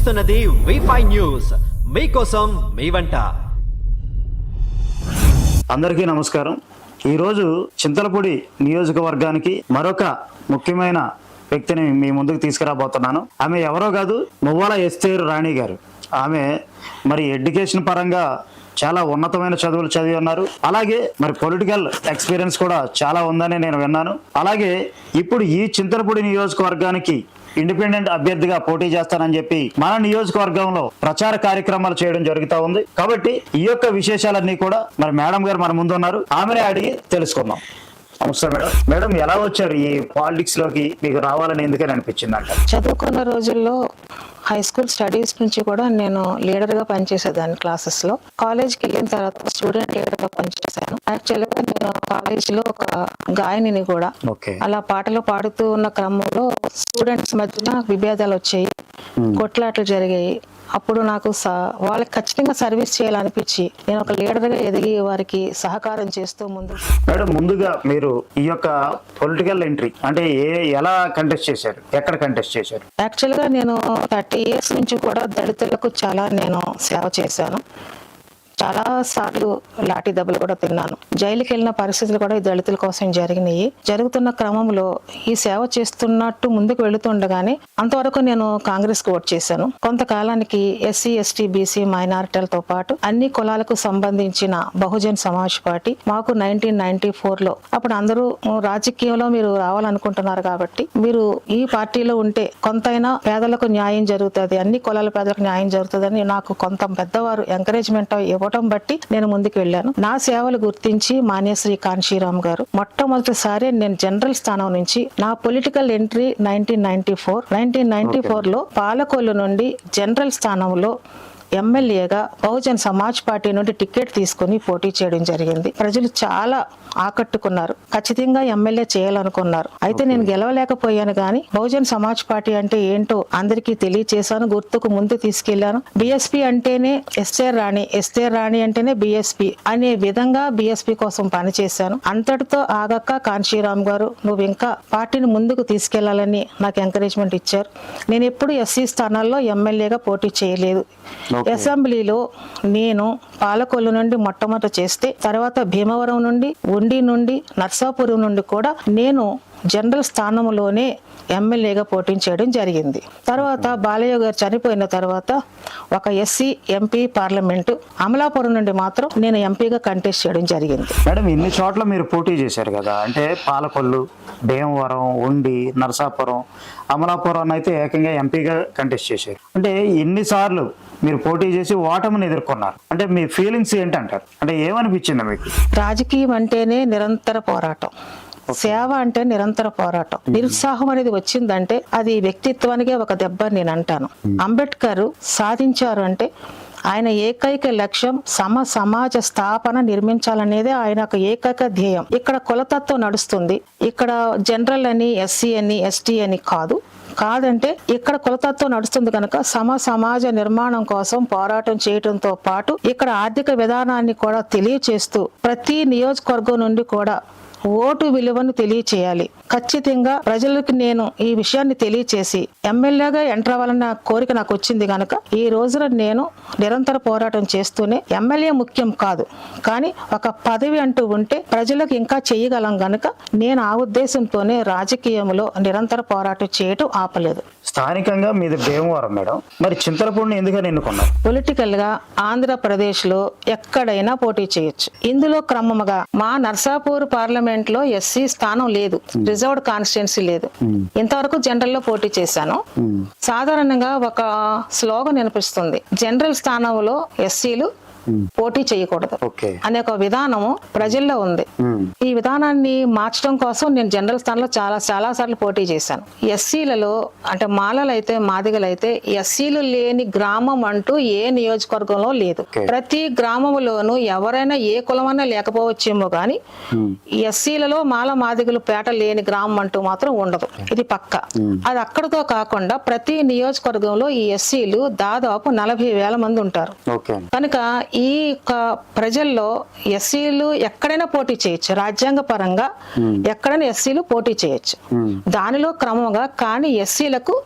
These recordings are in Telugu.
చూస్తున్నది వైఫై న్యూస్ మీకోసం మీ వంట. అందరికీ నమస్కారం. ఈరోజు చింతలపూడి నియోజకవర్గానికి మరొక ముఖ్యమైన వ్యక్తిని మీ ముందుకు తీసుకురాబోతున్నాను. ఆమె ఎవరో కాదు మువ్వాల ఎస్తేరు రాణి గారు. ఆమె మరి ఎడ్యుకేషన్ పరంగా చాలా ఉన్నతమైన చదువులు చదివి ఉన్నారు. అలాగే మరి పొలిటికల్ ఎక్స్పీరియన్స్ కూడా చాలా ఉందని నేను విన్నాను. అలాగే ఇప్పుడు ఈ చింతలపూడి నియోజకవర్గానికి ఇండిపెండెంట్ అభ్యర్థిగా పోటీ చేస్తానని చెప్పి మన నియోజకవర్గంలో ప్రచార కార్యక్రమాలు చేయడం జరుగుతూ ఉంది. కాబట్టి ఈ యొక్క విశేషాలన్నీ కూడా మరి మేడం గారు మన ముందు ఉన్నారు ఆమెనే అడిగి తెలుసుకుందాం. నమస్తే మేడం. మేడం ఎలా వచ్చారు ఈ పాలిటిక్స్లోకి మీకు రావాలని ఎందుకని అనిపించింది అంట చదువుకున్న రోజుల్లో హై స్కూల్ స్టడీస్ నుంచి కూడా నేను లీడర్గా పనిచేసేదాన్ని క్లాసెస్లో. కాలేజ్కి వెళ్ళిన తర్వాత స్టూడెంట్ లీడర్గా పనిచేశాను. యాక్చువల్గా నేను కాలేజ్లో ఒక గాయనిని కూడా. అలా పాటలు పాడుతూ ఉన్న క్రమంలో స్టూడెంట్స్ మధ్యన విభేదాలు వచ్చాయి. కొట్లాట్లు జరిగాయి. అప్పుడు నాకు స- వాళ్ళకి ఖచ్చితంగా సర్వీస్ చేయాలనిపించి నేను ఒక లీడర్గా ఎదిగి వారికి సహకారం చేస్తూ ముందు మేడం ముందుగా మీరు ఈ యొక్క పొలిటికల్ ఎంట్రీ అంటే ఏ ఎలా కంటెస్ట్ చేశారు? ఎక్కడ కంటెస్ట్ చేశారు? యాక్చువల్గా నేను థర్టీ ఇయర్స్ నుంచి కూడా దళితులకు చాలా నేను సేవ చేశాను. చాలా సార్లు లాఠీ దెబ్బలు కూడా తిన్నాను. జైలుకి వెళ్ళిన పరిస్థితులు కూడా ఈ దళితుల కోసం జరిగినాయి. జరుగుతున్న క్రమంలో ఈ సేవ చేస్తున్నట్టు ముందుకు వెళుతుండగానే అంతవరకు నేను కాంగ్రెస్కు ఓట్ చేశాను. కొంతకాలానికి ఎస్సీ ఎస్టీ బీసీ మైనారిటీలతో పాటు అన్ని కులాలకు సంబంధించిన బహుజన్ సమాజ్ పార్టీ మాకు నైన్టీన్ నైన్టీ ఫోర్లో అప్పుడు అందరూ రాజకీయంలో మీరు రావాలనుకుంటున్నారు కాబట్టి మీరు ఈ పార్టీలో ఉంటే కొంతైనా పేదలకు న్యాయం జరుగుతుంది అన్ని కులాల పేదలకు న్యాయం జరుగుతుందని నాకు కొంత పెద్దవారు ఎంకరేజ్మెంట్ ఇవ్వటం బట్టి నేను ముందుకు వెళ్ళాను. నా సేవలు గుర్తించి మాన్యశ్రీ కాంశీరామ్ గారు మొట్టమొదటిసారి నేను జనరల్ స్థానం నుంచి నా political entry nineteen ninety four. Nineteen ninety ఫోర్లో పాలకొల్లు నుండి జనరల్ స్థానంలో ఎమ్మెల్యేగా బహుజన్ సమాజ్ పార్టీ నుండి టికెట్ తీసుకుని పోటీ చేయడం జరిగింది. ప్రజలు చాలా ఆకట్టుకున్నారు. ఖచ్చితంగా ఎమ్మెల్యే చేయాలనుకున్నారు. అయితే నేను గెలవలేకపోయాను కానీ బహుజన్ సమాజ్ పార్టీ అంటే ఏంటో అందరికీ తెలియచేశాను గుర్తుకు ముందు తీసుకెళ్ళాను బిఎస్పీ అంటేనే ఎస్ఆర్ రాణి ఎస్ఆర్ రాణి అంటేనే బిఎస్పీ అనే విధంగా బిఎస్పీ కోసం పనిచేశాను. అంతటితో ఆగక్క కాంశీరామ్ గారు నువ్వు ఇంకా పార్టీని ముందుకు తీసుకెళ్ళాలని నాకు ఎంకరేజ్మెంట్ ఇచ్చారు. నేను ఎప్పుడు ఎస్సీ స్థానాల్లో ఎమ్మెల్యేగా పోటీ చేయలేదు. అసెంబ్లీలో నేను పాలకొల్లు నుండి మొట్టమొదట చేస్తే తర్వాత భీమవరం నుండి ఉండి నుండి నర్సాపురం నుండి కూడా నేను జనరల్ స్థానంలోనే ఎమ్మెల్యేగా పోటీ చేయడం జరిగింది. తర్వాత బాలయ్య గారు చనిపోయిన తర్వాత ఒక ఎస్సీ ఎంపీ పార్లమెంటు అమలాపురం నుండి మాత్రం నేను ఎంపీగా కంటెస్ట్ చేయడం జరిగింది. మేడం ఇన్ని చోట్ల మీరు పోటీ చేశారు కదా? అంటే పాలకొల్లు భీమవరం ఉండి నరసాపురం అమలాపురం అయితే ఏకంగా ఎంపీగా కంటెస్ట్ చేశారు. అంటే ఇన్నిసార్లు మీరు పోటీ చేసి ఓటమిని ఎదుర్కొన్నారు. అంటే మీ ఫీలింగ్స్ ఏంటంటారు? అంటే ఏమనిపించింది మీకు? రాజకీయం అంటేనే నిరంతర పోరాటం. సేవ అంటే నిరంతర పోరాటం. నిరుత్సాహం అనేది వచ్చిందంటే అది వ్యక్తిత్వానికే ఒక దెబ్బ అని నేను అంటాను. అంబేద్కర్ సాధించారు అంటే ఆయన ఏకైక లక్ష్యం సమ సమాజ స్థాపన నిర్మించాలనేదే ఆయన ఒక ఏకైక ధ్యేయం. ఇక్కడ కులతత్వం నడుస్తుంది. ఇక్కడ జనరల్ అని ఎస్సీ అని ఎస్టీ అని కాదు. కాదంటే ఇక్కడ కులతత్వం నడుస్తుంది కనుక సమ సమాజ నిర్మాణం కోసం పోరాటం చేయడంతో పాటు ఇక్కడ ఆర్థిక విధానాన్ని కూడా తెలియచేస్తూ ప్రతి నియోజకవర్గం నుండి కూడా ఓటు విలువను తెలియచేయాలి. ఖచ్చితంగా ప్రజలకు నేను ఈ విషయాన్ని తెలియచేసి ఎమ్మెల్యేగా ఎంటర్ అవ్వాలన్న కోరిక నాకు వచ్చింది కనుక ఈ రోజున నేను నిరంతర పోరాటం చేస్తూనే ఎమ్మెల్యే ముఖ్యం కాదు. కానీ ఒక పదవి అంటూ ఉంటే ప్రజలకు ఇంకా చేయగలం గనుక నేను ఆ ఉద్దేశంతోనే రాజకీయంలో నిరంతర పోరాటం చేయటం ఆపలేదు. స్థానికంగా మీది భీమవరం మేడం. మరి చింతలపూడిని ఎందుకని ఎన్నుకున్నారు? పొలిటికల్గా ఆంధ్రప్రదేశ్లో ఎక్కడైనా పోటీ చేయొచ్చు. ఇందులో క్రమముగా మా నర్సాపూర్ పార్లమెంట్లో ఎస్సీ స్థానం లేదు. రిజర్వ్డ్ కాన్స్టిట్యున్సీ లేదు. ఇంతవరకు జనరల్లో పోటీ చేశాను. సాధారణంగా ఒక స్లోగన్ వినిపిస్తుంది. జనరల్ స్థానంలో ఎస్సీలు పోటీ చేయకూడదు. అనే ఒక విధానము ప్రజల్లో ఉంది. మ్మ్. ఈ విధానాన్ని మార్చడం కోసం నేను జనరల్ స్థానంలో చాలా చాలా సార్లు పోటీ చేశాను. ఎస్సీలలో అంటే మాలలు అయితే మాదిగలు అయితే ఎస్సీలు లేని గ్రామం అంటూ ఏ నియోజకవర్గంలో లేదు. ప్రతి గ్రామంలోనూ ఎవరైనా ఏ కులమైనా లేకపోవచ్చేమో గాని ఎస్సీలలో మాల మాదిగలు పేట లేని గ్రామం అంటూ మాత్రం ఉండదు. ఇది పక్క. అది అక్కడితో కాకుండా ప్రతి నియోజకవర్గంలో ఈ ఎస్సీలు దాదాపు నలభై వేల మంది ఉంటారు. కనుక ఈ యొక్క ప్రజల్లో ఎస్సీలు ఎక్కడైనా పోటీ చేయొచ్చు. రాజ్యాంగ పరంగా ఎక్కడైనా ఎస్సీలు పోటీ చేయొచ్చు. దానిలో క్రమంగా కానీ ఎస్సీలకు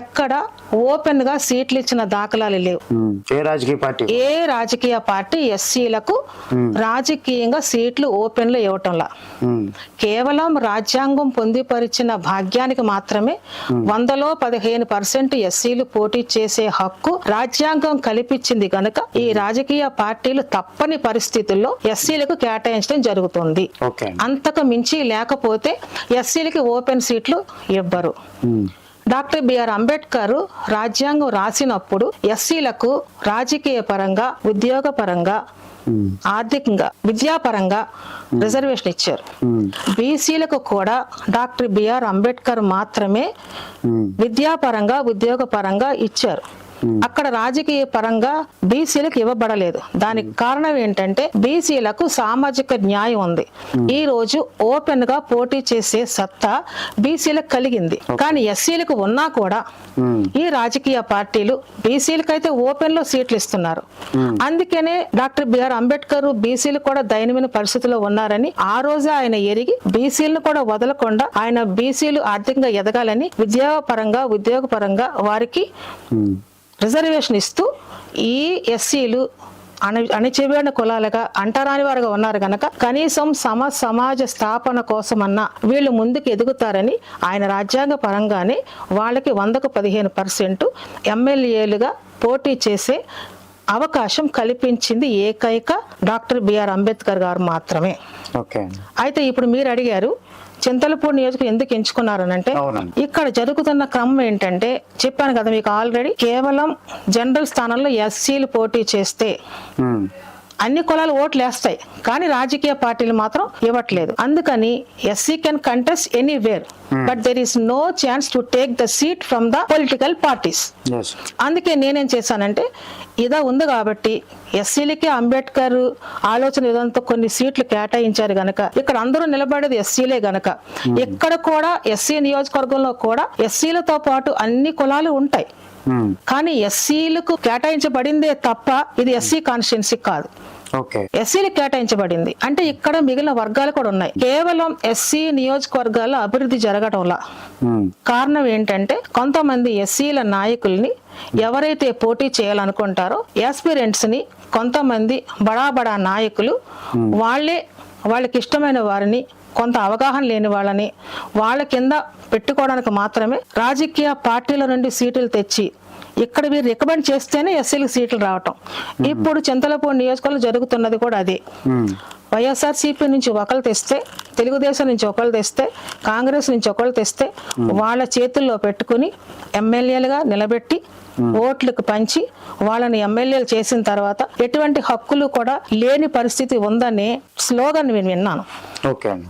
ఎక్కడ ఓపెన్గా సీట్లు ఇచ్చిన దాఖలాలు లేవు. ఏ రాజకీయ పార్టీ? ఏ రాజకీయ పార్టీ ఎస్సీలకు రాజకీయంగా సీట్లు ఓపెన్లో ఇవ్వటంలా. కేవలం రాజ్యాంగం పొందిపరిచిన భాగ్యానికి మాత్రమే వందలో పదిహేను పర్సెంట్ ఎస్సీలు పోటీ చేసే హక్కు రాజ్యాంగం కల్పించింది గనుక ఈ రాజకీయ పార్టీలు తప్పని పరిస్థితుల్లో ఎస్సీలకు కేటాయించడం జరుగుతుంది అంతకు మించి లేకపోతే ఎస్సీలకి ఓపెన్ సీట్లు ఇవ్వరు. డాక్టర్ బిఆర్ అంబేద్కర్ రాజ్యాంగం రాసినప్పుడు ఎస్సీలకు రాజకీయ పరంగా ఉద్యోగ పరంగా. ఆర్థికంగా విద్యాపరంగా రిజర్వేషన్ ఇచ్చారు. బీసీలకు కూడా డాక్టర్ బిఆర్ అంబేద్కర్ మాత్రమే. విద్యాపరంగా ఉద్యోగ పరంగా ఇచ్చారు అక్కడ రాజకీయ పరంగా బీసీలకు ఇవ్వబడలేదు. దానికి కారణం ఏంటంటే బీసీలకు సామాజిక న్యాయం ఉంది. ఈ రోజు ఓపెన్గా పోటీ చేసే సత్తా బీసీలకు కలిగింది. కానీ ఎస్సీలకు ఉన్నా కూడా. ఈ రాజకీయ పార్టీలు బీసీలకు అయితే ఓపెన్లో సీట్లు ఇస్తున్నారు. అందుకనే డాక్టర్ బిఆర్ అంబేద్కర్ బీసీలు కూడా దయనమైన పరిస్థితిలో ఉన్నారని ఆ రోజే ఆయన ఎరిగి బీసీలను కూడా వదలకుండా ఆయన బీసీలు ఆర్థికంగా ఎదగాలని విద్యాపరంగా ఉద్యోగపరంగా వారికి. రిజర్వేషన్ ఇస్తూ ఈ ఎస్సీలు అణ అణచివేడిన కులాలుగా అంటరాని వారుగా ఉన్నారు కనుక కనీసం సమ సమాజ స్థాపన కోసమన్నా వీళ్ళు ముందుకు ఎదుగుతారని ఆయన రాజ్యాంగ పరంగానే వాళ్ళకి వందకు పదిహేను పర్సెంట్ ఎమ్మెల్యేలుగా పోటీ చేసే అవకాశం కల్పించింది ఏకైక డాక్టర్ బిఆర్ అంబేద్కర్ గారు మాత్రమే ఓకే అయితే ఇప్పుడు మీరు అడిగారు చింతలపూడి నియోజకవర్గం ఎందుకు ఎంచుకున్నారనంటే. ఇక్కడ జరుగుతున్న క్రమం ఏంటంటే చెప్పాను కదా మీకు ఆల్రెడీ కేవలం జనరల్ స్థానంలో ఎస్సీలు పోటీ చేస్తే. అన్ని కులాలు ఓట్లు వేస్తాయి కానీ రాజకీయ పార్టీలు మాత్రం ఇవ్వట్లేదు. అందుకని SC can contest anywhere but there is no chance to take the seat from the political parties అందుకే నేనేం చేశానంటే ఇదా ఉంది కాబట్టి ఎస్సీలకి అంబేద్కర్ ఆలోచన విధానంతో కొన్ని సీట్లు కేటాయించారు గనక ఇక్కడ అందరూ నిలబడేది ఎస్సీలే గనక. ఇక్కడ కూడా ఎస్సీ నియోజకవర్గంలో కూడా ఎస్సీలతో పాటు అన్ని కులాలు ఉంటాయి. కానీ ఎస్సీలకు కేటాయించబడిందే తప్ప ఇది ఎస్సీ కాన్స్టిట్యున్సీ కాదు. ఎస్సీలకు కేటాయించబడింది. అంటే ఇక్కడ మిగిలిన వర్గాలు కూడా ఉన్నాయి. కేవలం ఎస్సీ నియోజకవర్గాల అభివృద్ధి జరగటంలా. ఉమ్. కారణం ఏంటంటే కొంతమంది ఎస్సీల నాయకుల్ని ఎవరైతే పోటీ చేయాలనుకుంటారో యాస్పిరెంట్స్ని కొంతమంది బడా బడా నాయకులు వాళ్ళే వాళ్ళకి ఇష్టమైన వారిని కొంత అవగాహన లేని వాళ్ళని వాళ్ళ కింద పెట్టుకోవడానికి మాత్రమే రాజకీయ పార్టీల నుండి సీట్లు తెచ్చి ఇక్కడ మీరు రికమెండ్ చేస్తేనే ఎస్సీలకు సీట్లు రావటం. ఇప్పుడు చింతలపూడి నియోజకవర్గంలో జరుగుతున్నది కూడా అదే. వైఎస్ఆర్సీపీ నుంచి ఒకళ్ళు తెస్తే తెలుగుదేశం నుంచి ఒకళ్ళు తెస్తే కాంగ్రెస్ నుంచి ఒకళ్ళు తెస్తే వాళ్ళ చేతుల్లో పెట్టుకుని ఎమ్మెల్యేలుగా నిలబెట్టి ఓట్లకు పంచి వాళ్ళని ఎమ్మెల్యేలు చేసిన తర్వాత ఎటువంటి హక్కులు కూడా లేని పరిస్థితి ఉందనే స్లోగన్ నేను విన్నాను.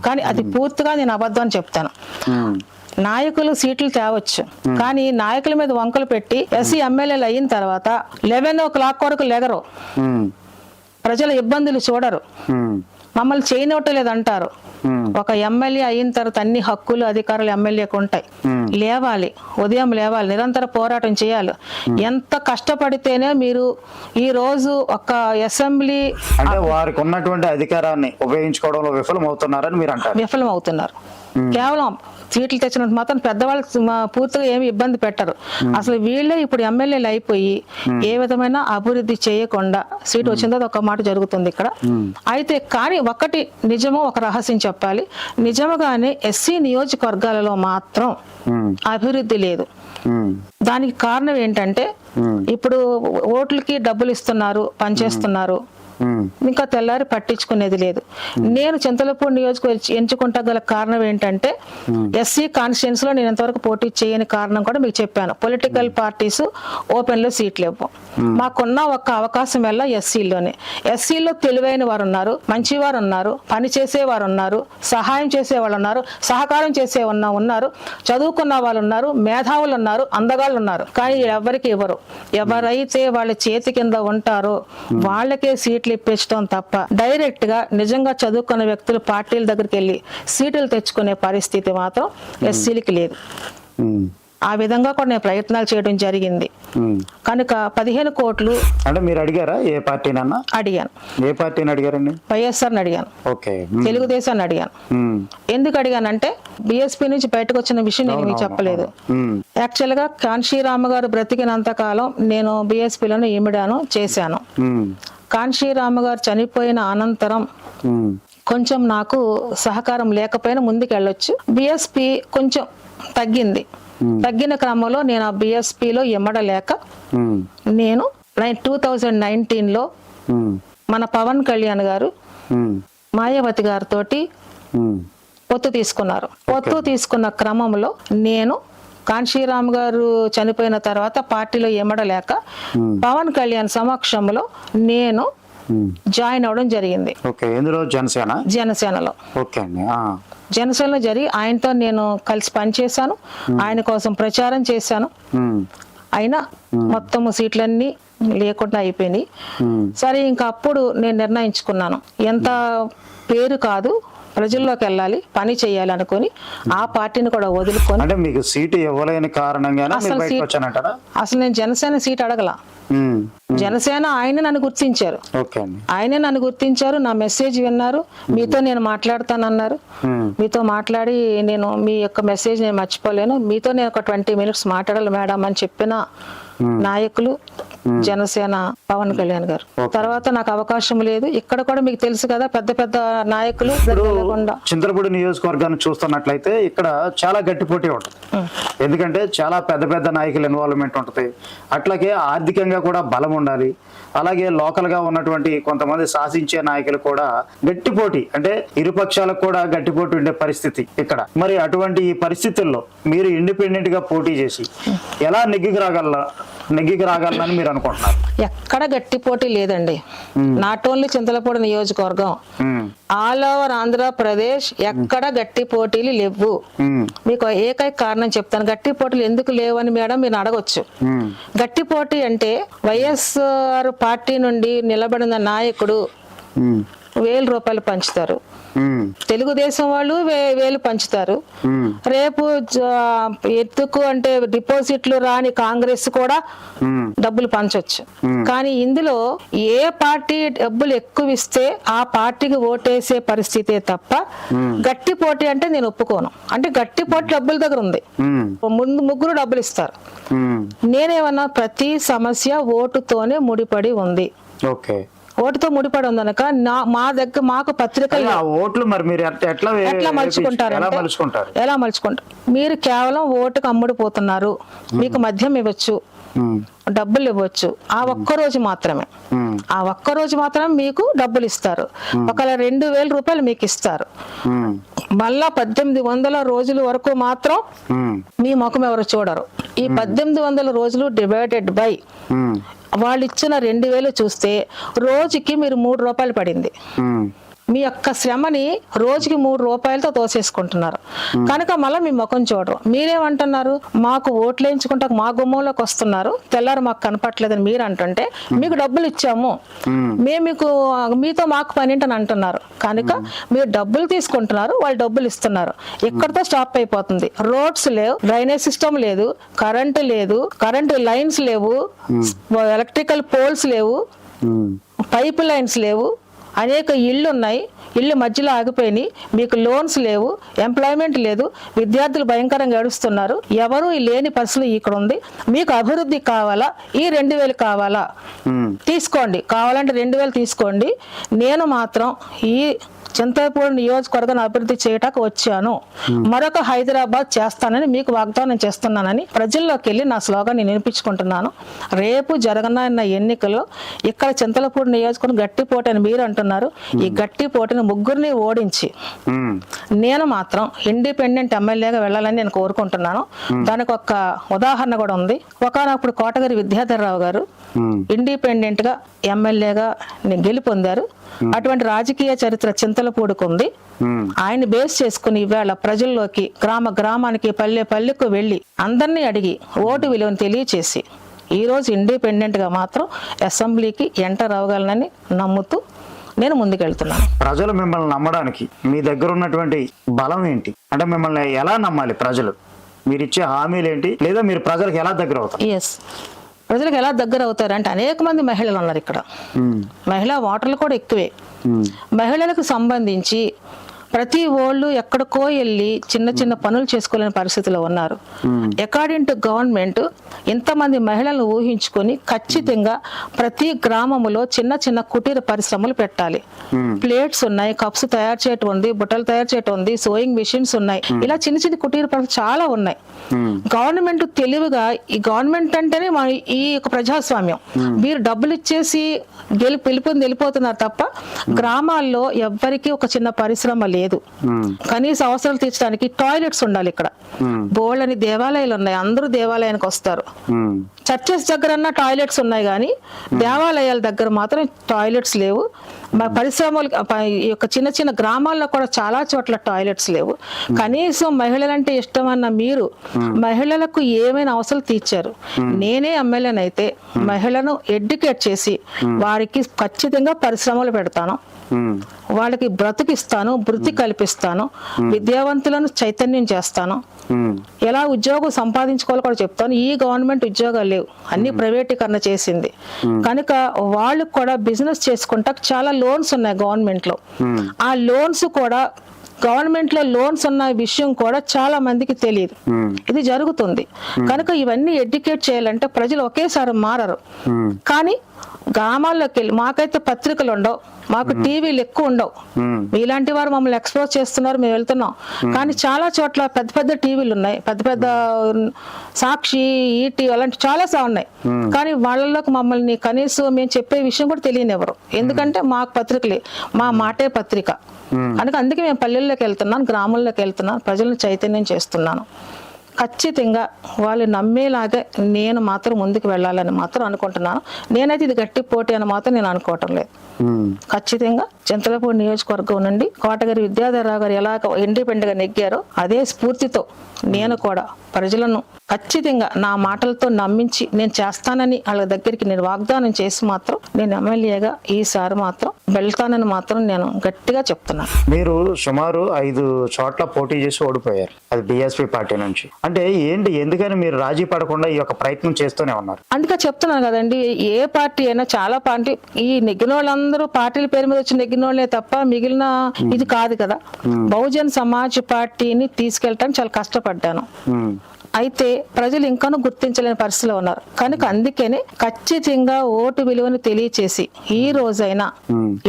కానీ అది పూర్తిగా నేను అబద్ధం అని చెప్తాను. నాయకులు సీట్లు తేవచ్చు. కానీ నాయకుల మీద వంకలు పెట్టి ఎస్సీ ఎమ్మెల్యేలు అయిన తర్వాత లెవెన్ ఓ క్లాక్ వరకు లెగరు. ప్రజల ఇబ్బందులు చూడరు. మమ్మల్ని ఉమ్. ఒక ఎమ్మెల్యే అయిన తర్వాత అన్ని హక్కులు అధికారాలు ఎమ్మెల్యేకు ఉంటాయి. లేవాలి. ఉదయం లేవాలి. నిరంతర పోరాటం చేయాలి. ఎంత కష్టపడితేనే మీరు ఈ రోజు ఒక అసెంబ్లీ అంటే వారికి ఉన్నటువంటి అధికారాన్ని ఉపయోగించుకోవడంలో విఫలం అవుతున్నారని మీరు అంటారు విఫలం అవుతున్నారు కేవలం సీట్లు తెచ్చినట్టు మాత్రం పెద్దవాళ్ళు పూర్తిగా ఏమి ఇబ్బంది పెట్టరు. అసలు వీళ్ళే ఇప్పుడు ఎమ్మెల్యేలు అయిపోయి ఏ విధమైన అభివృద్ధి చేయకుండా సీట్ వచ్చిన తర్వాత ఒక మాట జరుగుతుంది ఇక్కడ. అయితే కానీ ఒకటి నిజమో ఒక రహస్యం చెప్పాలి. నిజముగానే ఎస్సీ నియోజకవర్గాలలో మాత్రం. అభివృద్ధి లేదు. దానికి కారణం ఏంటంటే ఇప్పుడు ఓట్లకి డబ్బులు ఇస్తున్నారు పనిచేస్తున్నారు. ఇంకా తెల్లారి పట్టించుకునేది లేదు. నేను చింతలపూడి నియోజకవర్గం ఎంచుకుంటా గల కారణం ఏంటంటే ఎస్సీ కాన్స్టిట్యున్స్లో నేను ఇంతవరకు పోటీ చేయని కారణం కూడా మీకు చెప్పాను. పొలిటికల్ పార్టీస్ ఓపెన్లో సీట్లు ఇవ్వం మాకున్న ఒక్క అవకాశం వల్ల ఎస్సీలోనే ఎస్సీలో తెలివైన వారు ఉన్నారు మంచివారు ఉన్నారు పని చేసేవారు ఉన్నారు సహాయం చేసే వాళ్ళు ఉన్నారు సహకారం చేసే ఉన్న ఉన్నారు చదువుకున్న వాళ్ళు ఉన్నారు మేధావులు ఉన్నారు అందగాళ్ళు ఉన్నారు. కానీ ఎవరికి ఇవ్వరు. ఎవరైతే వాళ్ళ చేతి కింద ఉంటారో వాళ్ళకే సీట్లు ఇప్పించడం తప్ప డైరెక్ట్గా నిజంగా చదువుకున్న వ్యక్తులు పార్టీల దగ్గరికి వెళ్ళి సీట్లు తెచ్చుకునే పరిస్థితి మాత్రం ఎస్సీలకి లేదు. ఆ విధంగా కూడా నేను ప్రయత్నాలు చేయడం జరిగింది. కనుక పదిహేను కోట్లు అంటే మీరు అడిగారా ఏ పార్టీనన్నా? అడిగాను. ఏ పార్టీని అడిగారండి? వైఎస్ఆర్ని అడిగాను. ఓకే. తెలుగుదేశాన్ని అడిగాను. ఎందుకు అడిగానంటే బీఎస్పీ నుంచి బయటకు వచ్చిన విషయం నేను మీకు చెప్పలేదు. ఉమ్. యాక్చువల్గా కాన్షీరామ గారు బ్రతికినంత కాలం నేను బీఎస్పీలను ఈమిడాను చేశాను. కాన్షీరామ గారు చనిపోయిన అనంతరం. కొంచెం నాకు సహకారం లేకపోయినా ముందుకు వెళ్ళొచ్చు బిఎస్పి కొంచెం తగ్గింది తగ్గిన క్రమంలో నేను ఆ బిఎస్పిలో ఎమ్మడలేక ఉమ్. నేను టూ థౌజండ్ నైన్టీన్లో. మన పవన్ కళ్యాణ్ గారు. మాయావతి గారితో. పొత్తు తీసుకున్నారు పొత్తు తీసుకున్న క్రమంలో నేను కాన్షీరామ్ గారు చనిపోయిన తర్వాత పార్టీలో ఎమ్మడలేక పవన్ కళ్యాణ్ సమక్షంలో నేను. జాయిన్ అవ్వడం జరిగింది. జనసేన? జనసేనలో. ఓకే అండి ఆ. జనసేనలో జరిగి ఆయనతో నేను కలిసి పనిచేశాను. ఆయన కోసం ప్రచారం చేశాను. అయినా మొత్తం సీట్లన్నీ లేకుండా అయిపోయినాయి. సరే ఇంకా అప్పుడు నేను నిర్ణయించుకున్నాను. ఎంత పేరు కాదు ప్రజల్లోకి వెళ్ళాలి పని చేయాలి అనుకొని ఆ పార్టీని కూడా వదులుకొని అంటే మీకు సీటు ఇవ్వలేని కారణంగానే అసలు నేను జనసేన సీట్ అడగల. జనసేన ఆయన నన్ను గుర్తించారు. ఆయనే నన్ను గుర్తించారు నా మెసేజ్ విన్నారు. మీతో నేను మాట్లాడతానన్నారు. మీతో మాట్లాడి నేను మీ యొక్క మెసేజ్ నేను మర్చిపోలేను. మీతో నేను ఒక ట్వంటీ మినిట్స్ మాట్లాడాలి మేడం అని చెప్పిన నాయకులు జనసేన పవన్ కళ్యాణ్ గారు. తర్వాత నాకు అవకాశం లేదు. ఇక్కడ కూడా మీకు తెలుసు కదా పెద్ద పెద్ద నాయకులు చింతలపూడి నియోజకవర్గాన్ని చూస్తున్నట్లయితే ఇక్కడ చాలా గట్టి పోటీ ఉంటుంది. ఎందుకంటే చాలా పెద్ద పెద్ద నాయకుల ఇన్వాల్వ్మెంట్ ఉంటుంది. అట్లాగే ఆర్థికంగా కూడా బలం ఉండాలి. అలాగే లోకల్గా ఉన్నటువంటి కొంతమంది శాసించే నాయకులు కూడా గట్టి పోటీ అంటే ఇరు పక్షాలకు కూడా గట్టి పోటీ ఉండే పరిస్థితి ఇక్కడ. మరి అటువంటి ఈ పరిస్థితుల్లో మీరు ఇండిపెండెంట్గా పోటీ చేసి ఎలా నెగ్గికి రాగల నెగ్గికి రాగలనని మీరు అనుకుంటున్నారు. ఎక్కడ గట్టి పోటీ లేదండి. నాట్ ఓన్లీ చింతలపూడి నియోజకవర్గం. ఆల్ ఓవర్ ఆంధ్రప్రదేశ్ ఎక్కడ గట్టి పోటీలు లేవు. మీకు ఏకైక కారణం చెప్తాను. గట్టి పోటీలు ఎందుకు లేవని మేడం మీరు అడగొచ్చు. గట్టి పోటీ అంటే వైఎస్ఆర్ పార్టీ నుండి నిలబడిన నాయకుడు వేల రూపాయలు పంచుతారు. తెలుగుదేశం వాళ్ళు వేలు పంచుతారు. రేపు ఎత్తుకు అంటే డిపాజిట్లు రాని కాంగ్రెస్ కూడా. డబ్బులు పంచొచ్చు. కానీ ఇందులో ఏ పార్టీ డబ్బులు ఎక్కువ ఇస్తే ఆ పార్టీకి ఓటేసే పరిస్థితే తప్ప గట్టి పోటీ అంటే నేను ఒప్పుకోను. అంటే గట్టి పోటీ డబ్బుల దగ్గర ఉంది. ముందు ముగ్గురు డబ్బులు ఇస్తారు. నేనేమన్నా ప్రతి సమస్య ఓటుతోనే ముడిపడి ఉంది. ఓకే. ఓటుతో ముడిపడి ఉంది కనుక నా మా దగ్గర మాకు పత్రికలు ఓట్లు మరి మీరు ఎట్లా మలుచుకుంటారు ఎలా మలుచుకుంటారు? మీరు కేవలం ఓటుకు అమ్ముడుపోతున్నారు మీకు మద్యం ఇవ్వచ్చు. డబ్బులు ఇవ్వచ్చు. ఆ ఒక్క రోజు మాత్రమే. ఆ ఒక్క రోజు మాత్రమే మీకు డబ్బులు ఇస్తారు. ఒకవేళ రెండు వేల రూపాయలు మీకు ఇస్తారు. మళ్ళా పద్దెనిమిది వందల రోజుల వరకు మాత్రం మీ ముఖం ఎవరు చూడరు. ఈ పద్దెనిమిది వందల రోజులు డివైడెడ్ బై వాళ్ళు ఇచ్చిన రెండు వేలు చూస్తే రోజుకి మీరు మూడు రూపాయలు పడింది. మీ యొక్క శ్రమని రోజుకి మూడు రూపాయలతో తోసేసుకుంటున్నారు. కనుక మళ్ళీ మీ ముఖం చూడరు. మీరేమంటున్నారు? మాకు ఓట్లు వేయించుకుంటా మా గుమ్మంలోకి వస్తున్నారు. తెల్లారు మాకు కనపట్లేదని మీరు అంటుంటే మీకు డబ్బులు ఇచ్చాము. మేము. మీకు మీతో మాకు పని ఏంటని అంటున్నారు. కనుక మీరు డబ్బులు తీసుకుంటున్నారు వాళ్ళు డబ్బులు ఇస్తున్నారు. ఇక్కడతో స్టాప్ అయిపోతుంది. రోడ్స్ లేవు డ్రైనేజ్ సిస్టమ్ లేదు కరెంటు లేదు కరెంటు లైన్స్ లేవు ఎలక్ట్రికల్ పోల్స్ లేవు పైప్ లైన్స్ లేవు అనేక ఇళ్ళు ఉన్నాయి ఇళ్ళు మధ్యలో ఆగిపోయినాయి. మీకు లోన్స్ లేవు. ఎంప్లాయ్మెంట్ లేదు. విద్యార్థులు భయంకరంగా ఏడుస్తున్నారు. ఎవరు లేని పరిస్థితి ఇక్కడ ఉంది మీకు అభివృద్ధి కావాలా? ఈ రెండు వేలు కావాలా? తీసుకోండి. కావాలంటే రెండు వేలు తీసుకోండి. నేను మాత్రం ఈ చింతపూడి నియోజకవర్గాన్ని అభివృద్ధి చేయటానికి వచ్చాను. మరొక హైదరాబాద్ చేస్తానని మీకు వాగ్దానం చేస్తున్నానని ప్రజల్లోకి వెళ్ళి నా స్లోగన్ నేను వినిపించుకుంటున్నాను. రేపు జరగనున్న ఎన్నికల్లో ఇక్కడ చింతలపూడి నియోజకవర్గం గట్టి పోటీ అని మీరు అంటున్నారు. ఈ గట్టి పోటీని ముగ్గురిని ఓడించి నేను మాత్రం ఇండిపెండెంట్ ఎమ్మెల్యేగా వెళ్ళాలని నేను కోరుకుంటున్నాను. దానికి ఒక ఉదాహరణ కూడా ఉంది. ఒకనప్పుడు కోటగారి విద్యాధరరావు గారు ఇండిపెండెంట్గా ఎమ్మెల్యేగా గెలుపొందారు. అటువంటి రాజకీయ చరిత్ర చింతలపూడికి ఉంది ఆయన బేస్ చేసుకుని ఇవాళ ప్రజల్లోకి గ్రామ గ్రామానికి పల్లె పల్లెకు వెళ్ళి అందరినీ అడిగి ఓటు విలువను తెలియచేసి ఈ రోజు ఇండిపెండెంట్గా మాత్రం అసెంబ్లీకి ఎంటర్ అవ్వగలనని నమ్ముతూ నేను ముందుకెళ్తున్నాను. ప్రజలు మిమ్మల్ని నమ్మడానికి మీ దగ్గర ఉన్నటువంటి బలం ఏంటి? అంటే మిమ్మల్ని ఎలా నమ్మాలి ప్రజలు? మీరు ఇచ్చే హామీలు ఏంటి? లేదా మీరు ప్రజలకు ఎలా దగ్గర అవుతారు ఎస్ ప్రజలకు ఎలా దగ్గర అవుతారు అంటే అనేక మంది మహిళలు ఉన్నారు ఇక్కడ. మహిళా ఓటర్లు కూడా ఎక్కువే. మహిళలకు సంబంధించి ప్రతి ఓళ్ళు ఎక్కడికో వెళ్ళి చిన్న చిన్న పనులు చేసుకోలేని పరిస్థితిలో ఉన్నారు. అకార్డింగ్ టు గవర్నమెంట్ ఇంతమంది మహిళలను ఊహించుకొని ఖచ్చితంగా ప్రతి గ్రామములో చిన్న చిన్న కుటీర పరిశ్రమలు పెట్టాలి. ప్లేట్స్ ఉన్నాయి కప్స్ తయారు చేయటం ఉంది బుట్టలు తయారు చేయటం ఉంది సోయింగ్ మిషన్స్ ఉన్నాయి. ఇలా చిన్న చిన్న కుటీర పరిశ్రమలు చాలా ఉన్నాయి. గవర్నమెంట్ తెలివిగా ఈ గవర్నమెంట్ అంటేనే మన ఈ యొక్క ప్రజాస్వామ్యం. మీరు డబ్బులు ఇచ్చేసి గెలి పిలుపుని వెళ్ళిపోతున్నారు తప్ప గ్రామాల్లో ఎవ్వరికీ ఒక చిన్న పరిశ్రమ లేదు ఉమ్, కనీస అవసరాలు తీర్చడానికి టాయిలెట్స్ ఉండాలి ఇక్కడ. బోల్డ్ అని దేవాలయాలు ఉన్నాయి. అందరూ దేవాలయానికి వస్తారు. చర్చెస్ దగ్గర టాయిలెట్స్ ఉన్నాయి కానీ దేవాలయాల దగ్గర మాత్రం టాయిలెట్స్ లేవు. పరిశ్రమలు యొక్క చిన్న చిన్న గ్రామాల్లో కూడా చాలా చోట్ల టాయిలెట్స్ లేవు. కనీసం మహిళలంటే ఇష్టమన్న మీరు మహిళలకు ఏమైనా అవసరాలు తీర్చారు. నేనే ఎమ్మెల్యేనైతే మహిళను ఎడ్యుకేట్ చేసి వారికి ఖచ్చితంగా పరిశ్రమలు పెడతాను. వాళ్ళకి బ్రతికిస్తాను వృత్తి కల్పిస్తాను విద్యావంతులను చైతన్యం చేస్తాను. ఎలా ఉద్యోగం సంపాదించుకోవాలో కూడా చెప్తాను. ఈ గవర్నమెంట్ ఉద్యోగాలు లేవు. అన్ని ప్రైవేటీకరణ చేసింది. కనుక వాళ్ళు కూడా బిజినెస్ చేసుకుంటా చాలా లోన్స్ ఉన్నాయి గవర్నమెంట్లో ఉమ్, ఆ లోన్స్ కూడా గవర్నమెంట్లో లోన్స్ ఉన్న విషయం కూడా చాలా మందికి తెలియదు. ఉమ్, ఇది జరుగుతుంది. కనుక ఇవన్నీ ఎడ్యుకేట్ చేయాలంటే ప్రజలు ఒకేసారి మారరు. కానీ గ్రామాల్లోకి వెళ్ళి మాకైతే పత్రికలు ఉండవు మాకు టీవీలు ఎక్కువ ఉండవు మీలాంటి వారు మమ్మల్ని ఎక్స్పోజ్ చేస్తున్నారు మేము వెళ్తున్నాం. కానీ చాలా చోట్ల పెద్ద పెద్ద టీవీలు ఉన్నాయి. పెద్ద పెద్ద సాక్షి ఈటీ అలాంటి చాలా సా ఉన్నాయి. కానీ వాళ్ళలోకి మమ్మల్ని కనీసం మేము చెప్పే విషయం కూడా తెలియనివ్వరు ఎందుకంటే మాకు పత్రికలే మా మాటే పత్రిక. కనుక అందుకే మేము పల్లెల్లోకి వెళ్తున్నాను గ్రామాల్లోకి వెళ్తున్నాను ప్రజలను చైతన్యం చేస్తున్నాను. ఖచ్చితంగా వాళ్ళు నమ్మేలాగా నేను మాత్రం ముందుకు వెళ్ళాలని మాత్రం అనుకుంటున్నాను. నేనైతే ఇది గట్టి పోటీ అని మాత్రం నేను అనుకోవటం లేదు. ఖచ్చితంగా చింతలపూడి నియోజకవర్గం నుండి కోటగారి విద్యాధరరావు గారు ఎలా ఇండిపెండెంట్గా నెగ్గారో అదే స్ఫూర్తితో నేను కూడా ప్రజలను ఖచ్చితంగా నా మాటలతో నమ్మించి నేను చేస్తానని వాళ్ళ దగ్గరికి నేను వాగ్దానం చేసి మాత్రం నేను ఎమ్మెల్యేగా ఈసారి మాత్రం వెళ్తానని మాత్రం నేను గట్టిగా చెప్తున్నాను. మీరు సుమారు ఐదు చోట్ల పోటీ చేసి ఓడిపోయారు అది బిఎస్పి పార్టీ నుంచి. అంటే ఏంటి ఎందుకని మీరు రాజీ పడకుండా ఈ యొక్క ప్రయత్నం చేస్తూనే ఉన్నారు? అందుకే చెప్తున్నాను కదండి ఏ పార్టీ అయినా చాలా పార్టీ ఈ నెగ్గిన వాళ్ళందరూ పార్టీల పేరు మీద వచ్చి నెగ్గిన వాళ్ళే తప్ప మిగిలిన ఇది కాదు కదా. బహుజన్ సమాజ్ పార్టీని తీసుకెళ్ళటానికి చాలా కష్టపడ్డాను ఉమ్, అయితే ప్రజలు ఇంకానూ గుర్తించలేని పరిస్థితిలో ఉన్నారు. కనుక అందుకనే ఖచ్చితంగా ఓటు విలువను తెలియచేసి ఈ రోజైనా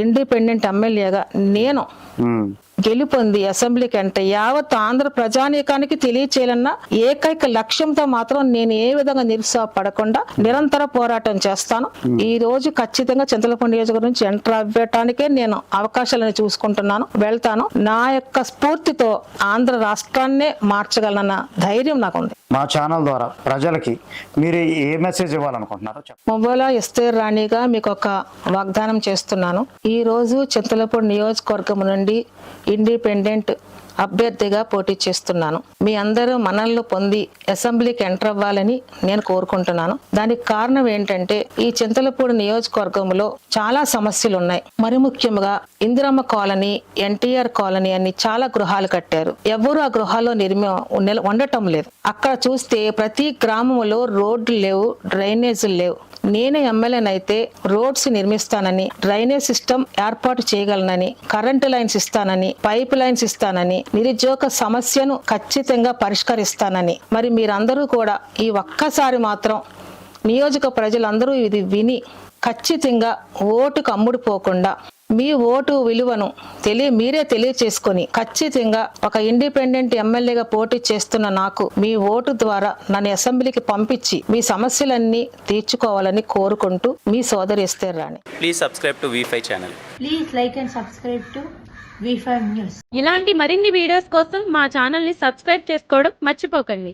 ఇండిపెండెంట్ ఎమ్మెల్యేగా నేను గెలుపొంది అసెంబ్లీకి అంటే యావత్ ఆంధ్ర ప్రజానీకానికి తెలియచేయాలన్న ఏకైక లక్ష్యంతో మాత్రం నేను ఏ విధంగా నిరుత్సాహపడకుండా నిరంతర పోరాటం చేస్తాను. ఈ రోజు ఖచ్చితంగా చింతలపూడి నియోజకవర్గం నుంచి ఎంటర్ అవ్వటానికే నేను అవకాశాలను చూసుకుంటున్నాను. వెళ్తాను. నా యొక్క స్ఫూర్తితో ఆంధ్ర రాష్ట్రాన్నే మార్చగలనన్న ధైర్యం నాకు ఉంది మా ఛానల్ ద్వారా ప్రజలకి మీరు ఏ మెసేజ్ ఇవ్వాలనుకుంటున్నారో చెప్పండి. ఇస్తే ఎస్తేర్ రాణిగా మీకు ఒక వాగ్దానం చేస్తున్నాను. ఈ రోజు చింతలపూడి నియోజకవర్గం నుండి ఇండిపెండెంట్ అభ్యర్థిగా పోటీ చేస్తున్నాను. మీ అందరూ మనల్ని పొంది అసెంబ్లీకి ఎంటర్ అవ్వాలని నేను కోరుకుంటున్నాను. దానికి కారణం ఏంటంటే ఈ చింతలపూడి నియోజకవర్గంలో చాలా సమస్యలు ఉన్నాయి మరి ముఖ్యంగా ఇందిరమ్మ కాలనీ ఎన్టీఆర్ కాలనీ అని చాలా గృహాలు కట్టారు. ఎవరు ఆ గృహాల్లో నిర్మి ఉండటం లేదు. అక్కడ చూస్తే ప్రతి గ్రామంలో రోడ్లు లేవు డ్రైనేజీలు లేవు. నేనే ఎమ్మెల్యేనైతే రోడ్స్ నిర్మిస్తానని డ్రైనేజ్ సిస్టమ్ ఏర్పాటు చేయగలనని కరెంటు లైన్స్ ఇస్తానని పైప్ లైన్స్ ఇస్తానని నిరుద్యోగ సమస్యను ఖచ్చితంగా పరిష్కరిస్తానని. మరి మీరందరూ కూడా ఈ ఒక్కసారి మాత్రం నియోజక ప్రజలందరూ ఇది విని ఖచ్చితంగా ఓటుకు అమ్ముడుపోకుండా మీ ఓటు విలువను తెలియ మీరే తెలియచేసుకొని ఖచ్చితంగా ఒక ఇండిపెండెంట్ ఎమ్మెల్యేగా పోటీ చేస్తున్న నాకు మీ ఓటు ద్వారా నన్ను అసెంబ్లీకి పంపించి మీ సమస్యలన్నీ తీర్చుకోవాలని కోరుకుంటూ మీ సోదరి ఎస్తేర్ రాణి subscribe to V5 channel. Please like and subscribe to V5 News. ఇలాంటి మరిన్ని వీడియోస్ కోసం మా ఛానల్ని సబ్స్క్రైబ్ చేసుకోవడం మర్చిపోకండి